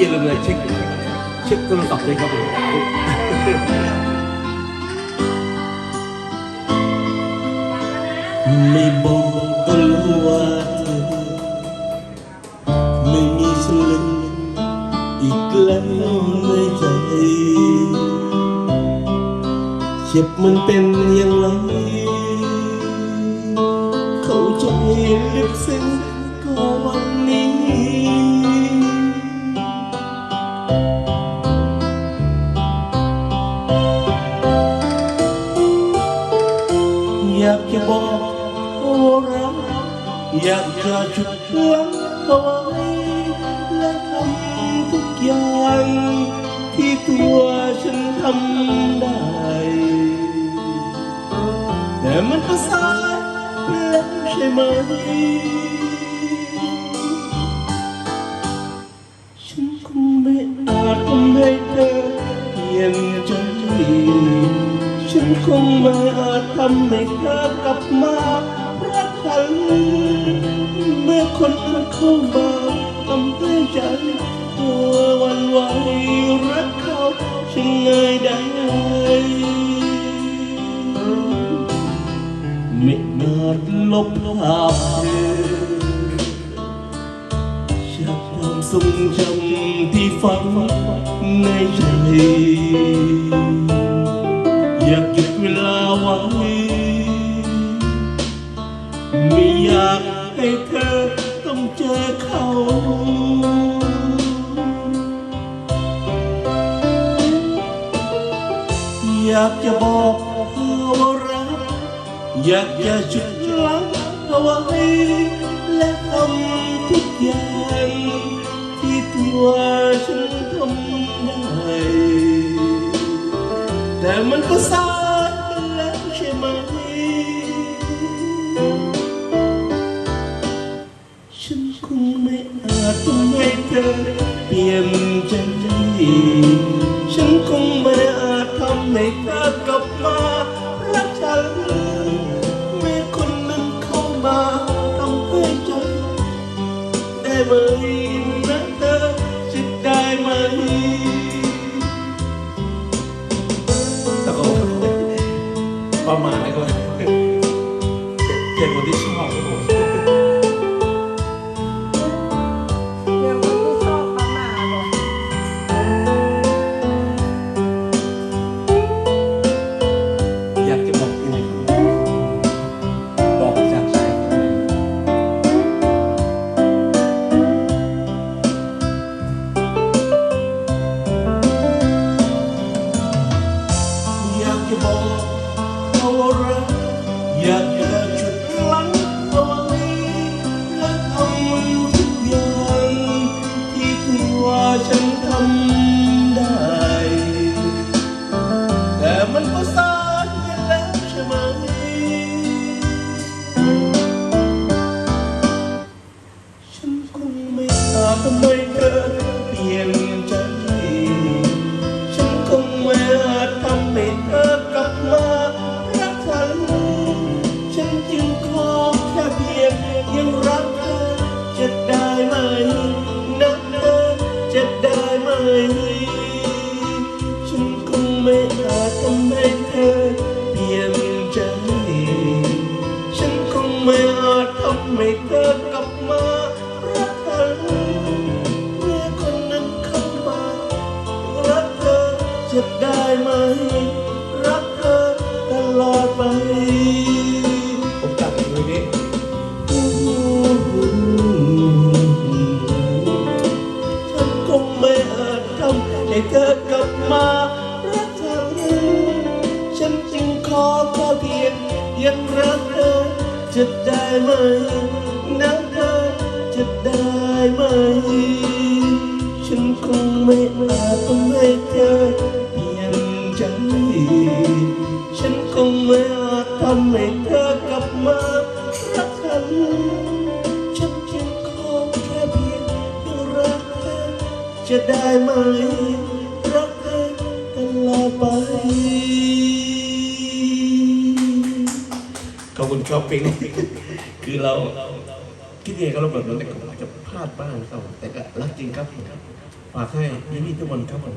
อย่าลืมเลยเช็คเช็คโทรศัพท์เลยครับผมไม่บอกก็รู้ว่าเธอไม่มีฉันเลยอีกแล้วในใจเจ็บมันเป็นอย่างไร อยากจะจุดลังเอาไว้และทำทุกอย่างที่ตัวฉันทำได้แต่มัน เมื่อคนนั้นเข้ามาทำให้ใจเธอหวันไหวรักเขาฉันง่ายได้ไม่อาจลบภาพจากความทรงจำที่ฝังในใจอยาก ไม่อยากให้เธอต้องเจอเขาอยากจะบอกเธอว่ารัก อยากจะจุดลังเอาไว้และทำทุกอย่างที่ตัวฉันทำได้แต่มันก็สาย เธอเปลี่ยนใจฉันคงไม่อาจทำให้เธอกลับมารักฉันเมื่อคนหนึ่งเข้ามาทำให้ใจได้ไหมนะเธอจะได้ไหม เขา จทำให้เธอกลับมารักฉันเมื่อคนนั้นเข้ามารักเธอจะได้ไหม รักเธอตลอดไปผมกลับไปเลยนี่ฉันคงไม่อาจทำให้เธอ จะได้ไหมนะเธอจะได้ไหม ฉันคงไม่อาจทำให้เธอเปลี่ยนใจ ฉันคงไม่อาจทำให้เธอกลับมารักฉันฉันจึงขอแค่เพียงยังรักเธอจะได้ไหม รักเธอตลอดไป ขอบคุณชอบปิ้งคือเราคิดยังไงก็เราแบบเราแต่ก็จะพลาดบ้างครับแต่ก็รักจริงครับฝากให้พี่ๆทุกคนครับผม